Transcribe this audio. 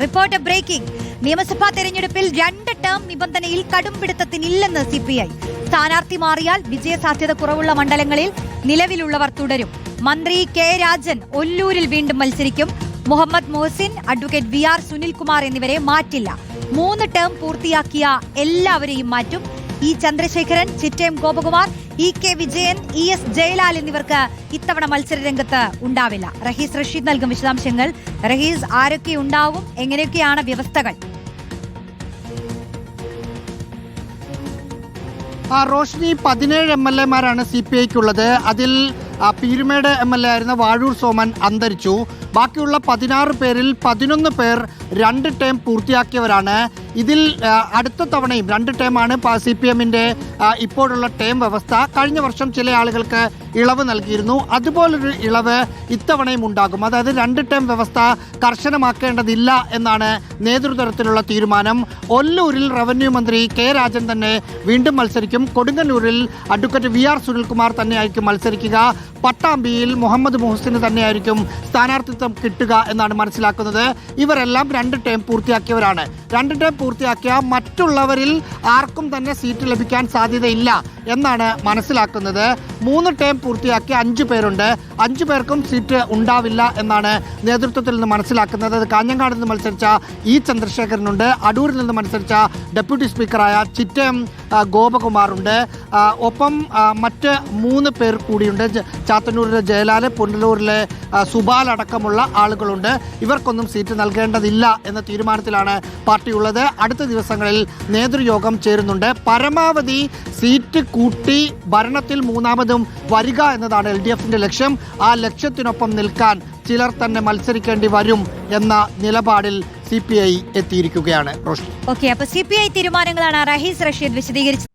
Report breaking. നിയമസഭാ തെരഞ്ഞെടുപ്പിൽ രണ്ട് ടേം നിബന്ധനയിൽ കടും പിടുത്തത്തിനില്ലെന്ന് സി പി ഐ. സ്ഥാനാർത്ഥി മാറിയാൽ വിജയസാധ്യത കുറവുള്ള മണ്ഡലങ്ങളിൽ നിലവിലുള്ളവർ തുടരും. മന്ത്രി കെ രാജൻ ഒല്ലൂരിൽ വീണ്ടും മത്സരിക്കും. Muhammad Mohsin advocate V R Sunilkumar എന്നിവരെ മാറ്റില്ല. മൂന്ന് ടേം പൂർത്തിയാക്കിയ എല്ലാവരെയും മാറ്റും. E Chandrasekharan Chittayam Gopakumar E K Vijayan E S Jayalal എന്നിവർക്ക് ഇത്തവണ മത്സരരംഗത്ത് ഉണ്ടാവില്ല. റഹീസ് റഷീദ് നൽകും വിശദാംശങ്ങൾ. റഹീസ് ആരൊക്കെ ഉണ്ടാവും? എങ്ങനെയൊക്കെയാണ് വ്യവസ്ഥകൾ? റോഷ്നി പതിനേഴ് എം എൽ എമാരാണ് സി പി ഐക്കുള്ളത്. അതിൽ പീരുമേട് എം എൽ എ ആയിരുന്ന വാഴൂർ സോമൻ അന്തരിച്ചു. ബാക്കിയുള്ള പതിനാറ് പേരിൽ പതിനൊന്ന് പേർ രണ്ട് ടേം പൂർത്തിയാക്കിയവരാണ്. ഇതിൽ അടുത്ത തവണയും രണ്ട് ടേമാണ് സി പി എമ്മിന്റെ ഇപ്പോഴുള്ള ടേം വ്യവസ്ഥ. കഴിഞ്ഞ വർഷം ചില ആളുകൾക്ക് ഇളവ് നൽകിയിരുന്നു. അതുപോലൊരു ഇളവ് ഇത്തവണയും ഉണ്ടാകും. അതായത് രണ്ട് ടേം വ്യവസ്ഥ കർശനമാക്കേണ്ടതില്ല എന്നാണ് നേതൃതലത്തിലുള്ള തീരുമാനം. ഒല്ലൂരിൽ റവന്യൂ മന്ത്രി കെ രാജൻ തന്നെ വീണ്ടും മത്സരിക്കും. കൊടുങ്ങല്ലൂരിൽ അഡ്വക്കേറ്റ് വി ആർ സുനിൽകുമാർ തന്നെയായിരിക്കും മത്സരിക്കുക. പട്ടാമ്പിയിൽ മുഹമ്മദ് മുഹസിന് തന്നെയായിരിക്കും സ്ഥാനാർത്ഥിത്വം കിട്ടുക എന്നാണ് മനസ്സിലാക്കുന്നത്. ഇവരെല്ലാം രണ്ട് ടേം പൂർത്തിയാക്കിയവരാണ്. രണ്ട് ടേം പൂർത്തിയാക്കിയ മറ്റുള്ളവരിൽ ആർക്കും തന്നെ സീറ്റ് ലഭിക്കാൻ സാധ്യതയില്ല എന്നാണ് മനസ്സിലാക്കുന്നത്. മൂന്ന് ടേം പൂർത്തിയാക്കിയ അഞ്ച് പേരുണ്ട്. അഞ്ചു പേർക്കും സീറ്റ് ഉണ്ടാവില്ല എന്നാണ് നേതൃത്വത്തിൽ നിന്ന് മനസ്സിലാക്കുന്നത്. അത് കാഞ്ഞങ്ങാട് നിന്ന് മത്സരിച്ച ഇ ചന്ദ്രശേഖരനുണ്ട്. അടൂരിൽ നിന്ന് മത്സരിച്ച ഡെപ്യൂട്ടി സ്പീക്കറായ ചിറ്റയം ആ, ഗോപകുമാറുണ്ട്. ഒപ്പം മറ്റ് മൂന്ന് പേർ കൂടിയുണ്ട്. ചാത്തന്നൂരിലെ ജയലാൽ പുനലൂരിലെ സുബാൽ അടക്കമുള്ള ആളുകളുണ്ട്. ഇവർക്കൊന്നും സീറ്റ് നൽകേണ്ടതില്ല എന്ന തീരുമാനത്തിലാണ് പാർട്ടിയുള്ളത്. അടുത്ത ദിവസങ്ങളിൽ നേതൃയോഗം ചേരുന്നുണ്ട്. പരമാവധി സീറ്റ് കൂട്ടി ഭരണത്തിൽ മൂന്നാമതും വരിക എന്നതാണ് എൽ ഡി എഫിന്റെ ലക്ഷ്യം. ആ ലക്ഷ്യത്തിനൊപ്പം നിൽക്കാൻ ചിലർ തന്നെ മത്സരിക്കേണ്ടി വരും എന്ന നിലപാടിൽ സി പി ഐ എത്തിയിരിക്കുകയാണ് റോഷ്നി. ഓക്കെ അപ്പൊ സി പി ഐ തീരുമാനങ്ങളാണ് റഹീസ് റഷീദ് വിശദീകരിച്ചത്.